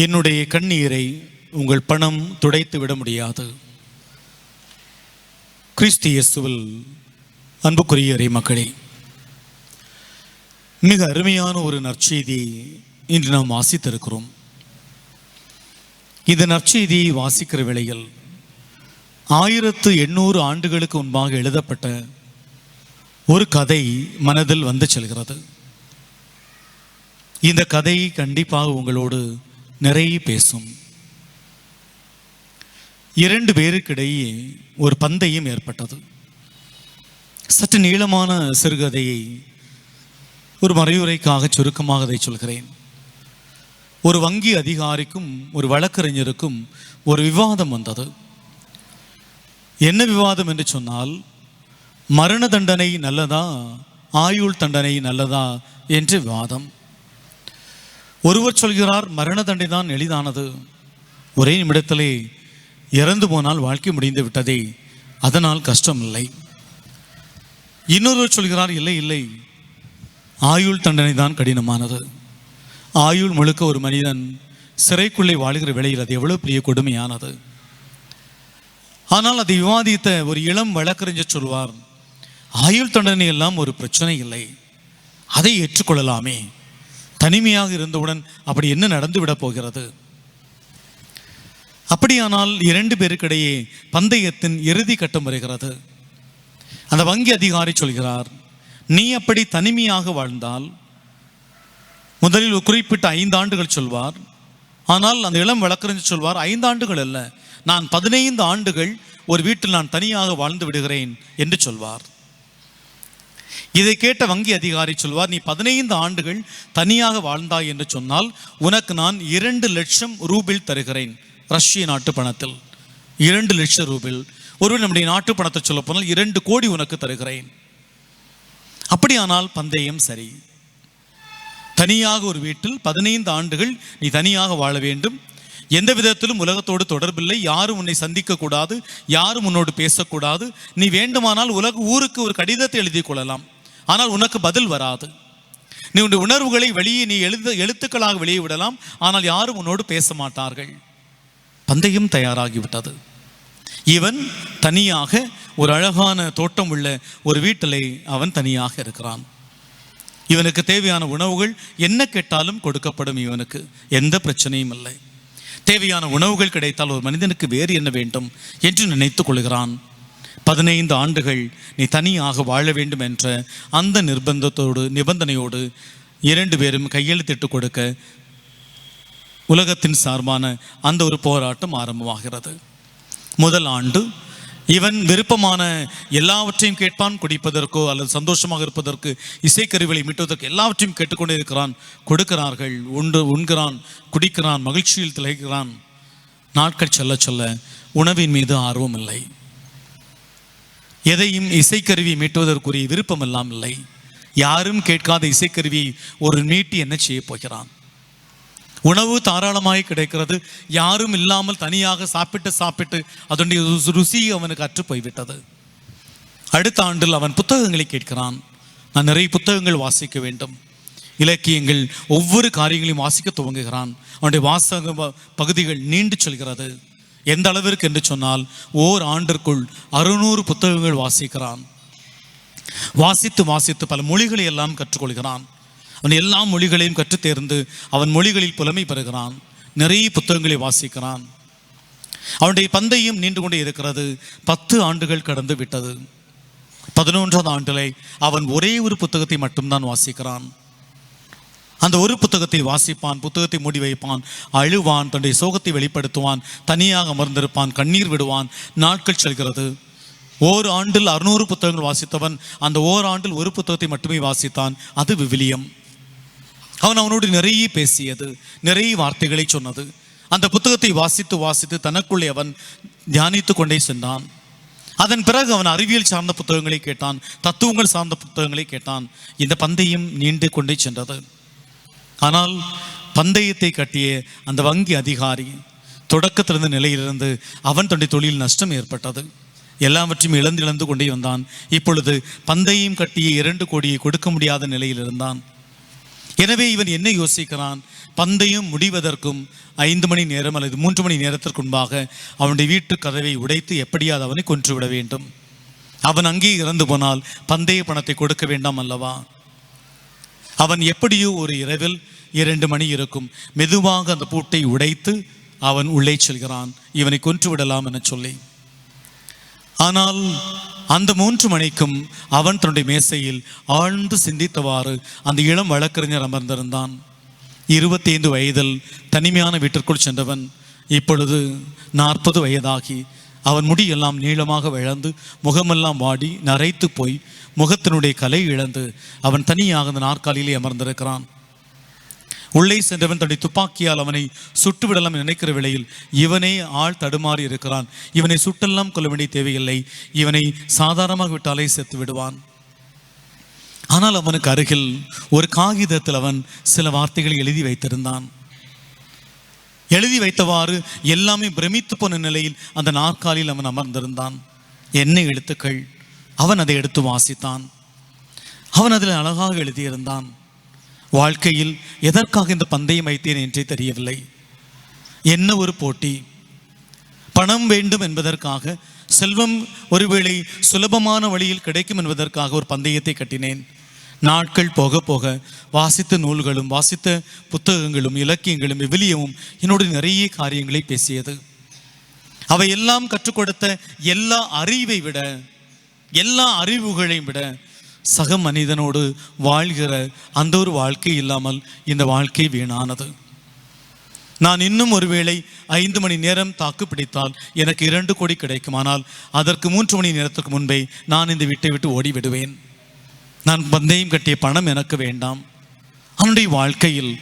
என்னுடைய கண்ணீரை உங்கள் பணம் துடைத்து விட முடியாது. கிறிஸ்து இயேசுவில் அன்புக்குரிய இறை மக்களே மிக அருமையான ஒரு நற்செய்தி இன்று நாம் வாசித்திருக்கிறோம். இந்த நற்செய்தியை வாசிக்கிற வேளையில் ஆயிரத்து எண்ணூறு ஆண்டுகளுக்கு முன்பாக எழுதப்பட்ட ஒரு கதை மனதில் வந்து செல்கிறது. இந்த கதை கண்டிப்பாக உங்களோடு நிறைய பேசும். இரண்டு பேருக்கிடையே ஒரு பந்தயம் ஏற்பட்டது. சற்று நீளமான சிறுகதையை ஒரு மறையுறைக்காக சுருக்கமாக அதை சொல்கிறேன். ஒரு வங்கி அதிகாரிக்கும் ஒரு வழக்கறிஞருக்கும் ஒரு விவாதம் வந்தது. என்ன விவாதம் என்று சொன்னால் மரண தண்டனை நல்லதா ஆயுள் தண்டனை நல்லதா என்று விவாதம். ஒருவர் சொல்கிறார் மரண தண்டனை தான் எளிதானது. ஒரே நிமிடத்திலே இறந்து போனால் வாழ்க்கை முடிந்து விட்டதே அதனால் கஷ்டம் இல்லை இன்னொருவர் சொல்கிறார் இல்லை இல்லை. ஆயுள் தண்டனை தான் கடினமானது. ஆயுள் முழுக்க ஒரு மனிதன் சிறைக்குள்ளே வாழுகிற வேளையில் அது எவ்வளோ பெரிய கொடுமையானது. ஆனால் அதை விவாதித்த ஒரு இளம் வழக்கறிஞர் சொல்வார் ஆயுள் தண்டனை எல்லாம் ஒரு பிரச்சனை இல்லை. அதை ஏற்றுக்கொள்ளலாமே. தனிமையாக இருந்தவுடன் அப்படி என்ன நடந்துவிடப் போகிறது? அப்படியானால் இரண்டு பேருக்கிடையே பந்தயத்தின் இறுதி கட்டம் வருகிறது. அந்த வங்கி அதிகாரி சொல்கிறார் நீ அப்படி தனிமையாக வாழ்ந்தால் முதலில் ஒரு குறிப்பிட்ட ஐந்து ஆண்டுகள் சொல்வார். ஆனால் அந்த இளம் வழக்கறிஞர் சொல்வார் ஐந்து ஆண்டுகள் அல்ல நான் பதினைந்து ஆண்டுகள் ஒரு வீட்டில் நான் தனியாக வாழ்ந்து விடுகிறேன் என்று சொல்வார். இதை கேட்ட வங்கி அதிகாரி சொல்வார் நீ பதினைந்து ஆண்டுகள் தனியாக வாழ்ந்தாய் என்று சொன்னால் உனக்கு நான் இரண்டு லட்சம் ரூபில் தருகிறேன் ரஷ்ய நாட்டு பணத்தில். இரண்டு லட்சம் ரூபில். ஒருவர் நம்முடைய நாட்டு பணத்தை சொல்ல போனால் இரண்டு கோடி உனக்கு தருகிறேன். அப்படியானால் பந்தயம் சரி. தனியாக ஒரு வீட்டில் பதினைந்து ஆண்டுகள் நீ தனியாக வாழ வேண்டும். எந்த விதத்திலும் உலகத்தோடு தொடர்பில்லை. யாரும் உன்னை சந்திக்க கூடாது யாரும் உன்னோடு பேசக்கூடாது. நீ வேண்டுமானால் உலக ஊருக்கு ஒரு கடிதத்தை எழுதி கொள்ளலாம். ஆனால் உனக்கு பதில் வராது. நீ உன் உணர்வுகளை வெளியே நீ எழுத எழுத்துக்களாக வெளியே விடலாம். ஆனால் யாரும் உன்னோடு பேச மாட்டார்கள். பந்தயம் தயாராகிவிட்டது. இவன் தனியாக ஒரு அழகான தோட்டம் உள்ள ஒரு வீட்டிலே அவன் தனியாக இருக்கிறான். இவனுக்கு தேவையான உணவுகள் என்ன கேட்டாலும் கொடுக்கப்படும் இவனுக்கு. எந்த பிரச்சனையும் இல்லை. தேவையான உணவுகள் கிடைத்தால் ஒரு மனிதனுக்கு வேறு என்ன வேண்டும் என்று நினைத்துக் கொள்கிறான். பதினைந்து ஆண்டுகள் நீ தனியாக வாழ வேண்டும் என்ற அந்த நிர்பந்தத்தோடு நிபந்தனையோடு இரண்டு பேரும் கையெழுத்திட்டு கொடுக்க உலகத்தின் சார்பான அந்த ஒரு போராட்டம் ஆரம்பமாகிறது. முதல் ஆண்டு இவன் விருப்பமான எல்லாவற்றையும் கேட்பான் குடிப்பதற்கோ அல்லது சந்தோஷமாக இருப்பதற்கு இசைக்கருவிகளை மீட்டுவதற்கு எல்லாவற்றையும் கேட்டுக்கொண்டே இருக்கிறான். கொடுக்கிறார்கள் உண்டு உண்கிறான் குடிக்கிறான் மகிழ்ச்சியில் திளைக்கிறான். நாட்கள் செல்ல சொல்ல உணவின் மீது ஆர்வம் இல்லை. எதையும் இசைக்கருவி மீட்டுவதற்குரிய விருப்பம் எல்லாம் இல்லை. யாரும் கேட்காத இசைக்கருவியை ஒரு மீட்டி என்ன செய்ய போகிறான்? உணவு தாராளமாய் கிடைக்கிறது. யாரும் இல்லாமல் தனியாக சாப்பிட்டு சாப்பிட்டு அதனுடைய ருசி- அவனுக்கு அற்று போய்விட்டது. அடுத்த ஆண்டில் அவன் புத்தகங்களை கேட்கிறான். நான் நிறைய புத்தகங்கள் வாசிக்க வேண்டும். இலக்கியங்கள் ஒவ்வொரு காரியங்களையும் வாசிக்க துவங்குகிறான். அவனுடைய வாசக பகுதிகள் நீண்டு செல்கிறது. எந்த அளவிற்கு என்று சொன்னால் ஓர் ஆண்டிற்குள் அறுநூறு புத்தகங்கள் வாசிக்கிறான். வாசித்து வாசித்து பல மொழிகளை எல்லாம் கற்றுக்கொள்கிறான். அவன் எல்லா மொழிகளையும் கற்றுத்தேர்ந்து அவன் மொழிகளில் புலமை பெறுகிறான். நிறைய புத்தகங்களை வாசிக்கிறான். அவனுடைய பந்தயம் நீண்டு கொண்டே இருக்கிறது. பத்து ஆண்டுகள் கடந்து விட்டது. பதினொன்றாவது ஆண்டிலே அவன் ஒரே ஒரு புத்தகத்தை மட்டும்தான் வாசிக்கிறான். அந்த ஒரு புத்தகத்தை வாசிப்பான் புத்தகத்தை மூடி வைப்பான் அழுவான் தன்னுடைய சோகத்தை வெளிப்படுத்துவான் தனியாக அமர்ந்திருப்பான் கண்ணீர் விடுவான் நாட்கள் செல்கிறது. ஓர் ஆண்டில் அறுநூறு புத்தகங்கள் வாசித்தவன் அந்த ஓர் ஆண்டில் ஒரு புத்தகத்தை மட்டுமே வாசித்தான். அது விவிலியம். அவன் அவனோடு நிறைய பேசியது நிறைய வார்த்தைகளை சொன்னது. அந்த புத்தகத்தை வாசித்து வாசித்து தனக்குள்ளே அவன் தியானித்து கொண்டே சென்றான். அதன் பிறகு அவன் அறிவியல் சார்ந்த புத்தகங்களை கேட்டான் தத்துவங்கள் சார்ந்த புத்தகங்களை கேட்டான். இந்த பந்தயம் நீண்டு கொண்டே சென்றது. ஆனால் பந்தயத்தை கட்டிய அந்த வங்கி அதிகாரி தொடக்கத்திலிருந்த நிலையிலிருந்து அவன் தன்னுடைய தொழில் நஷ்டம் ஏற்பட்டது. எல்லாவற்றையும் இழந்து இழந்து கொண்டே வந்தான். இப்பொழுது பந்தயம் கட்டிய இரண்டு கோடியை கொடுக்க முடியாத நிலையில் இருந்தான். எனவே இவன் என்ன யோசிக்கிறான்? பந்தயம் முடிவதற்கும் ஐந்து மணி நேரம் அல்லது மூன்று மணி நேரத்திற்கு முன்பாக அவனுடைய வீட்டு கதவை உடைத்து எப்படியாவது அவனை கொன்றுவிட வேண்டும். அவன் அங்கே இறந்து போனால் பந்தய பணத்தை கொடுக்க வேண்டாம் அல்லவா? அவன் எப்படியோ ஒரு இரவில் இரண்டு மணி இருக்கும். மெதுவாக அந்த பூட்டை உடைத்து அவன் உள்ளே செல்கிறான். இவனை கொன்று விடலாம் என சொல்லி. ஆனால் அந்த மூன்று மணிக்கும் அவன் தன்னுடைய மேசையில் ஆழ்ந்து சிந்தித்தவாறு அந்த இளம் வழக்கறிஞர் அமர்ந்திருந்தான். இருபத்தி ஐந்து வயதில் தனிமையான வீட்டிற்குள் சென்றவன் இப்பொழுது நாற்பது வயதாகி அவன் முடியெல்லாம் நீளமாக விழந்து முகமெல்லாம் வாடி நரைத்து போய் முகத்தினுடைய கலை இழந்து அவன் தனியாக அந்த நாற்காலியிலே அமர்ந்திருக்கிறான். உள்ளே சென்றவன் தன்னுடைய துப்பாக்கியால் அவனை சுட்டுவிடலாம் நினைக்கிற வேளையில் இவனே ஆள் தடுமாறி இருக்கிறான். இவனை சுட்டெல்லாம் கொள்ள வேண்டிய தேவையில்லை. இவனை சாதாரணமாக விட்டாலே செத்து விடுவான். ஆனால் அவனுக்கு அருகில் ஒரு காகிதத்தில் அவன் சில வார்த்தைகளை எழுதி வைத்திருந்தான். எழுதி வைத்தவாறு எல்லாமே பிரமித்து போன நிலையில் அந்த நாற்காலியில் அவன் அமர்ந்திருந்தான். என்ன எழுத்துக்கள் அவன் அதை எடுத்து வாசித்தான். அவன் அதில் அழகாக எழுதியிருந்தான். வாழ்க்கையில் எதற்காக இந்த பந்தயம் வைத்தேன் என்றே தெரியவில்லை. என்ன ஒரு போட்டி? பணம் வேண்டும் என்பதற்காக செல்வம் ஒருவேளை சுலபமான வழியில் கிடைக்கும் என்பதற்காக ஒரு பந்தயத்தை கட்டினேன். நாட்கள் போக போக வாசித்த நூல்களும் வாசித்த புத்தகங்களும் இலக்கியங்களும் விவிலியமும் என்னோட நிறைய காரியங்களை பேசியது. அவை எல்லாம் கற்றுக் கொடுத்த எல்லா அறிவை விட எல்லா அறிவுகளையும் விட சக மனிதனோடு வாழ்கிற அந்த ஒரு வாழ்க்கை இல்லாமல் இந்த வாழ்க்கை வீணானது. நான் இன்னும் ஒருவேளை ஐந்து மணி நேரம் தாக்கு பிடித்தால் எனக்கு இரண்டு கோடி கிடைக்கும். ஆனால் அதற்கு மூன்று மணி நேரத்துக்கு முன்பே நான் இந்த வீட்டை விட்டு ஓடிவிடுவேன். நான் பந்தயம் கட்டிய பணம் எனக்கு வேண்டாம். அவனுடைய வாழ்க்கையில்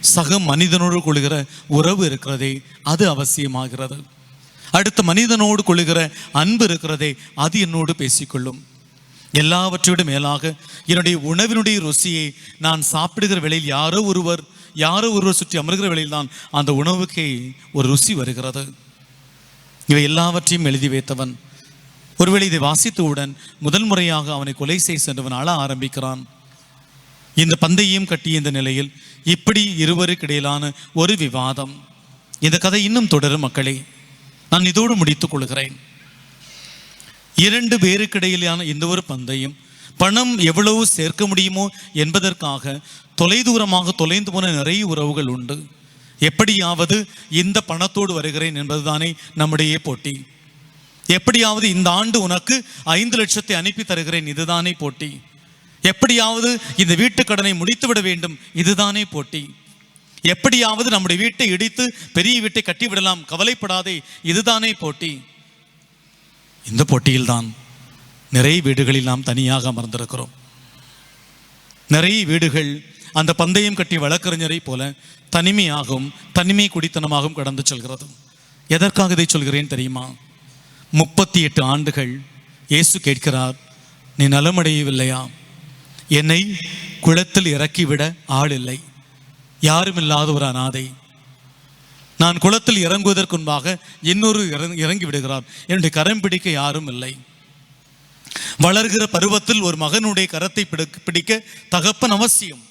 சக மனிதனோடு கொள்கிற உறவு இருக்கிறதே அது அவசியமாகிறது. அடுத்த மனிதனோடு கொள்கிற அன்பு இருக்கிறதே அது என்னோடு பேசிக்கொள்ளும். எல்லாவற்றோடு மேலாக என்னுடைய உணவினுடைய ருசியை நான் சாப்பிடுகிற வேளையில் யாரோ ஒருவர் யாரோ ஒருவர் சுற்றி அமர்கிற வேளையில் தான் அந்த உணவுக்கே ஒரு ருசி வருகிறது. இவை எல்லாவற்றையும் எழுதி வைத்தவன். ஒருவேளை இதை வாசித்தவுடன் முதல் முறையாக அவனை கொலை செய்ய சென்றவன் அழ ஆரம்பிக்கிறான். இந்த பந்தையும் கட்டிய இந்த நிலையில் இப்படி இருவருக்கு இடையிலான ஒரு விவாதம். இந்த கதை இன்னும் தொடரும் மக்களே. நான் இதோடு முடித்துக் கொள்கிறேன். இரண்டு பேருக்கிடையிலான இந்த ஒரு பந்தயம் பணம் எவ்வளவு சேர்க்க முடியுமோ என்பதற்காக தொலைதூரமாக தொலைந்து போன நிறைய உறவுகள் உண்டு. எப்படியாவது இந்த பணத்தோடு வருகிறேன் என்பதுதானே நம்முடைய போட்டி. எப்படியாவது இந்த ஆண்டு உனக்கு ஐந்து லட்சத்தை அனுப்பி தருகிறேன் இதுதானே போட்டி. எப்படியாவது இந்த வீட்டு கடனை முடித்து விட வேண்டும் இதுதானே போட்டி. எப்படியாவது நம்முடைய வீட்டை இடித்து பெரிய வீட்டை கட்டிவிடலாம் கவலைப்படாதே இதுதானே போட்டி. இந்த போட்டியில்தான் நிறைய வீடுகளில் நாம் தனியாக அமர்ந்திருக்கிறோம். நிறைய வீடுகள் அந்த பந்தயம் கட்டி வழக்கறிஞரை போல தனிமையாகவும் தனிமை குடித்தனமாகவும் கடந்து செல்கிறது. எதற்காக இதை சொல்கிறேன் தெரியுமா? முப்பத்தி எட்டு ஆண்டுகள் இயேசு கேட்கிறார் நீ நலமடையவில்லையா? என்னை குளத்தில் இறக்கிவிட ஆள் இல்லை. யாரும் இல்லாத ஒரு அனாதை நான் குளத்தில் இறங்குவதற்கு முன்பாக இன்னொரு இறங்- இறங்கி விடுகிறார் என்னுடைய கரம் பிடிக்க யாரும் இல்லை. வளர்கிற பருவத்தில் ஒரு மகனுடைய கரத்தை பிடிக்க- பிடிக்க தகப்பன் அவசியம்.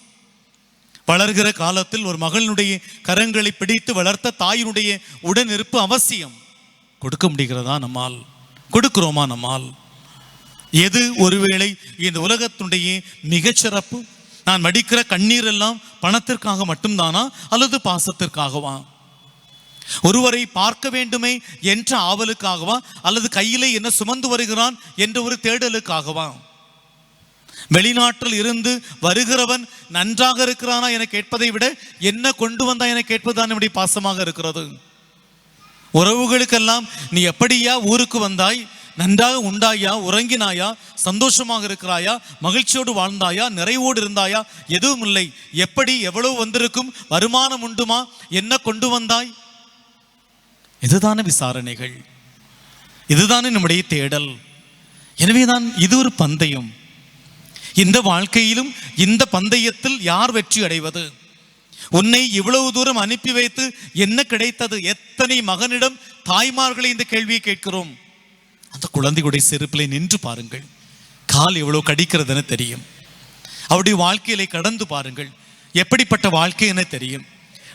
வளர்கிற காலத்தில் ஒரு மகளினுடைய கரங்களை பிடித்து வளர்த்த தாயினுடைய உடனிருப்பு அவசியம். கொடுக்க முடிகிறதா நம்மால்? கொடுக்கிறோமா நம்மால்? எது ஒருவேளை இந்த உலகத்துடைய மிகச்சிறப்பு? நான் மடிக்கிற கண்ணீர் எல்லாம் பணத்திற்காக மட்டும்தானா? அல்லது பாசத்திற்காகவா? ஒருவரை பார்க்க வேண்டுமே என்ற ஆவலுக்காகவா? அல்லது கையிலே என்ன சுமந்து வருகிறான் என்ற ஒரு தேடலுக்காகவா? வெளிநாட்டில் இருந்து வருகிறவன் நன்றாக இருக்கிறானா என கேட்பதை விட என்ன கொண்டு வந்தா என கேட்பதுதான் நம்முடைய பாசமாக இருக்கிறது. உறவுகளுக்கெல்லாம் நீ எப்படியா ஊருக்கு வந்தாய்? நன்றாக உண்டாயா? உறங்கினாயா? சந்தோஷமாக இருக்கிறாயா? மகிழ்ச்சியோடு வாழ்ந்தாயா? நிறைவோடு இருந்தாயா? எதுவும் இல்லை எப்படி எவ்வளவு வந்திருக்கும்? வருமானம் உண்டுமா? என்ன கொண்டு வந்தாய்? இதுதான விசாரணைகள்? இதுதானே நம்முடைய தேடல். எனவே தான் இது ஒரு பந்தயம். இந்த வாழ்க்கையிலும் இந்த பந்தயத்தில் யார் வெற்றி அடைவது? உன்னை இவ்வளவு தூரம் அனுப்பி வைத்து என்ன கிடைத்தது? எத்தனை மகனிடம் தாய்மார்களை இந்த கேள்வியை கேட்கிறோம்? அந்த குழந்தையுடைய செருப்பிலே நின்று பாருங்கள். கால் எவ்வளவு கடிக்கிறதுன்னு தெரியும். அவருடைய வாழ்க்கையிலே கடந்து பாருங்கள். எப்படிப்பட்ட வாழ்க்கை என தெரியும்.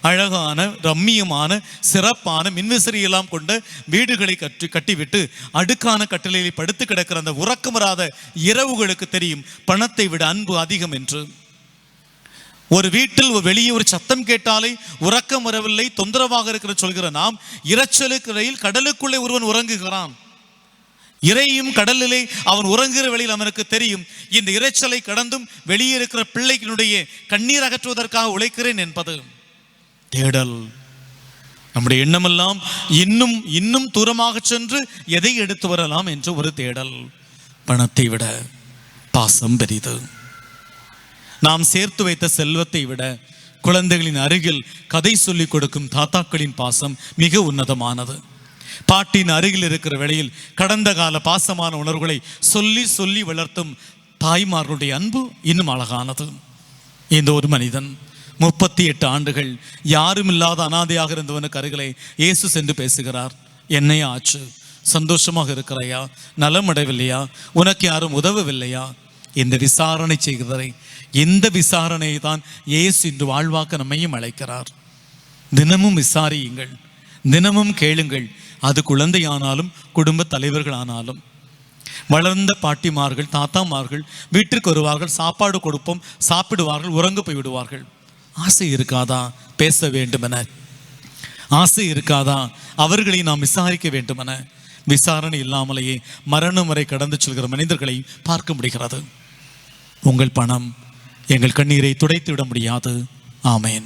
அழகான ரம்மியமான சிறப்பான மின்விசிறி எல்லாம் கொண்ட வீடுகளை கட்டி கட்டிவிட்டு அடுக்கான கட்டிலையில் படுத்து கிடக்கிற அந்த உறக்கம் வராத இரவுகளுக்கு தெரியும் பணத்தை விட அன்பு அதிகம் என்று. ஒரு வீட்டில் ஒரு வெளியே ஒரு சத்தம் கேட்டாலே உறக்கம் வரவில்லை தொந்தரவாக இருக்கிற சொல்கிற நாம் இரைச்சலுக்கு இடையில் கடலுக்குள்ளே ஒருவன் உறங்குகிறான். இறையும் கடலிலே அவன் உறங்குகிற வழியில் அவனுக்கு தெரியும் இந்த இரைச்சலை கடந்தும் வெளியே இருக்கிற பிள்ளைகளுடைய கண்ணீர் அகற்றுவதற்காக உழைக்கிறேன் என்பது. தேடல். நம்முடைய எண்ணமெல்லாம் இன்னும் இன்னும் தூரமாக சென்று எதை எடுத்து வரலாம் என்ற ஒரு தேடல். பணத்தை விட பாசம் பெரிது. நாம் சேர்த்து வைத்த செல்வத்தை விட குழந்தைகளின் அருகில் கதை சொல்லிக் கொடுக்கும் தாத்தாக்களின் பாசம் மிக உன்னதமானது. பாட்டின் அருகில் இருக்கிற வேளையில் கடந்த கால பாசமான உணர்வுகளை சொல்லி சொல்லி வளர்த்தும் தாய்மார்களுடைய அன்பு இன்னும் அழகானது. இந்த ஒரு மனிதன் முப்பத்தி எட்டு ஆண்டுகள் யாரும் இல்லாத அனாதையாக இருந்தவனுக்கு அருகிலே இயேசு சென்று பேசுகிறார். என்னையா ஆச்சு. சந்தோஷமாக இருக்கிறையா? நலமடைவில்லையா? உனக்கு யாரும் உதவவில்லையா? இந்த விசாரணை செய்கிறதை இந்த விசாரணையை தான் இயேசு இன்று வாழ்வாக்க நம்மையும் அழைக்கிறார். தினமும் விசாரியுங்கள். தினமும் கேளுங்கள். அது குழந்தையானாலும் குடும்ப தலைவர்களானாலும். வளர்ந்த பாட்டிமார்கள் தாத்தாமார்கள் வீட்டிற்கு வருவார்கள் சாப்பாடு கொடுப்போம் சாப்பிடுவார்கள் உறங்கு போய் விடுவார்கள் ஆசை இருக்காதா? பேச வேண்டுமென. ஆசை இருக்காதா? அவர்களை நாம் விசாரிக்க வேண்டுமென. விசாரணை இல்லாமலேயே மரணம் வரை கடந்து செல்கிற மனிதர்களை பார்க்க முடிகிறது. உங்கள் பணம் எங்கள் கண்ணீரை துடைத்து விட முடியாது. ஆமேன்.